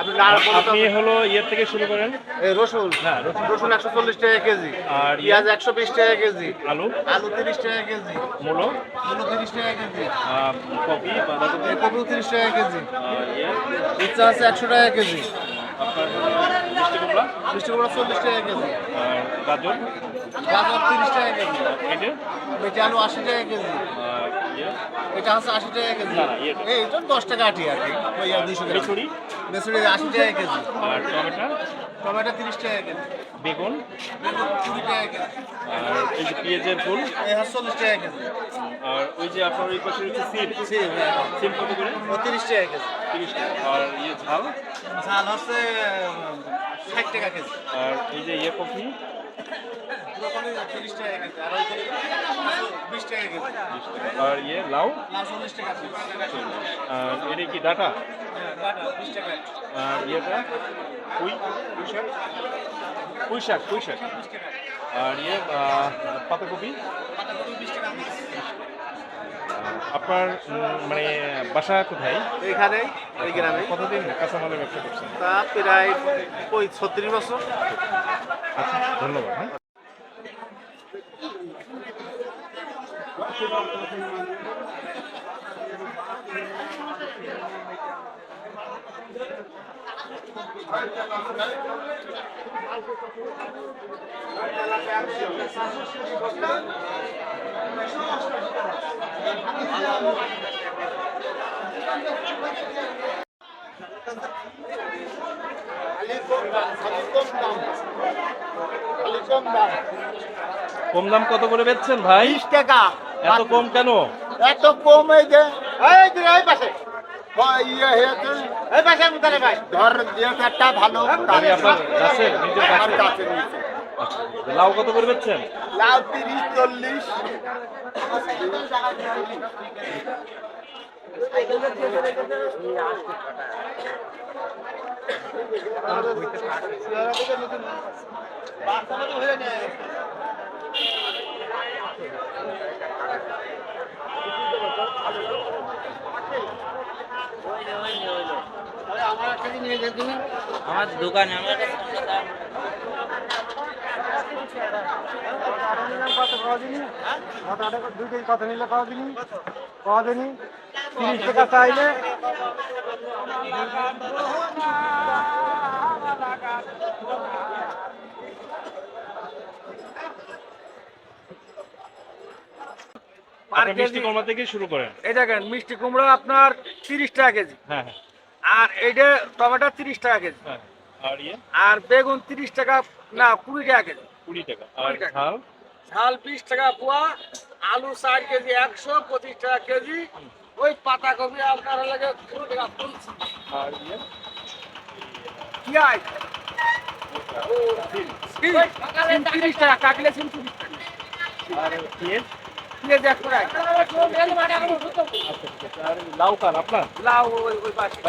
আপনি হলো ইয়ের থেকে শুরু করেন? এই রসুন। হ্যাঁ, রসুন। একশো চল্লিশ টাকা কেজি। আর ইয়ে? পেঁয়াজ একশো বিশ টাকা কেজি। আলু? আলু তিরিশ টাকা কেজি। মূলো? মূলো তিরিশ টাকা কেজি। কপি কপিও তিরিশ টাকা কেজি। ইয়ে? ইচ্ছা আছে একশো টাকা কেজি। মিষ্টি কুমড়া? মিষ্টি কুমড়া চল্লিশ টাকা কেজি। গাজর? গাজর তিরিশ টাকা কেজি। এটা বেটে আলু আশি টাকা কেজি। ইয়ে? এটা হচ্ছে আশি টাকা কেজি। না, না, এই দশ টাকা আটি আর কি। দুশো মেসুরি আশি টাকা কেজি। আর টমেটো? টমেটো তিরিশ টাকা কেজি। বেগুন? কুড়ি টাকা কেজি। আর এই যে পেঁয়াজের ফুল? চল্লিশ টাকা কেজি। আর ওই যে আপনার ওই পাশে হচ্ছে সিম? সিম হ্যাঁ। সিম কত করে? তিরিশ টাকা কেজি। তিরিশ টাকা। আর ইয়ে ঝাল? ঝাল হচ্ছে ষাট টাকা কেজি। আর এই যে ইয়ে কফি আর ইয়ে লাউ? লাউ চল্লিশ টাকা আর এটা কি ডাটা? ইয়েটা? পুঁই? পুঁই শাক পুঁই শাক পুঁই শাক বিশ টাকা আর ইয়ে পাতাকপি? আপনার মানে বাসা কোথায়? এইখানেই এই গ্রামে। কতদিন কাঁচামালের ব্যবসা করছেন? তা প্রায় ওই ছত্রিশ বছর। আচ্ছা ধন্যবাদ হ্যাঁ। কম দাম কত করে বেচছেন ভাই? বিশ টাকা। এত কম কেন? এত কম এই যে এই পাশে। ইয়ে হয়েছে। ধর যে একটা ভালো আমি আপনার গাছের নিজের আমার কাছে নিয়েছে। আচ্ছা, লাউ কত করে বেচছেন? লাউ তিরিশ চল্লিশ। আমার দোকানে আমার দাম? কত নিলে কদিন কদিন তিরিশ টাকা চাইলে আপনি মিষ্টি কুমড়া থেকে শুরু করেন? এই দেখেন মিষ্টি কুমড়ো আপনার তিরিশ টাকা কেজি। হ্যাঁ হ্যাঁ। আর এইটা টমেটো তিরিশ টাকা কেজি। হ্যাঁ আর ইয়ে? আর বেগুন তিরিশ টাকা না কুড়ি টাকা কেজি। কুড়ি টাকা। আর ঝাল? ঝাল বিশ টাকা পোয়া আলু ষাট কেজি একশো পঁচিশ টাকা কেজি। ওই পাতাকপি আপনার লাগে কুড়ি টাকা আর ইয়ে? পেঁয়াজ সিম তিরিশ টাকা কাটলে সিম তিরিশ টাকা। আর পেঁয়াজ পেঁয়াজ একশো টাকা আছে লাউ কাল আপনার? লাউ ওই পাশে।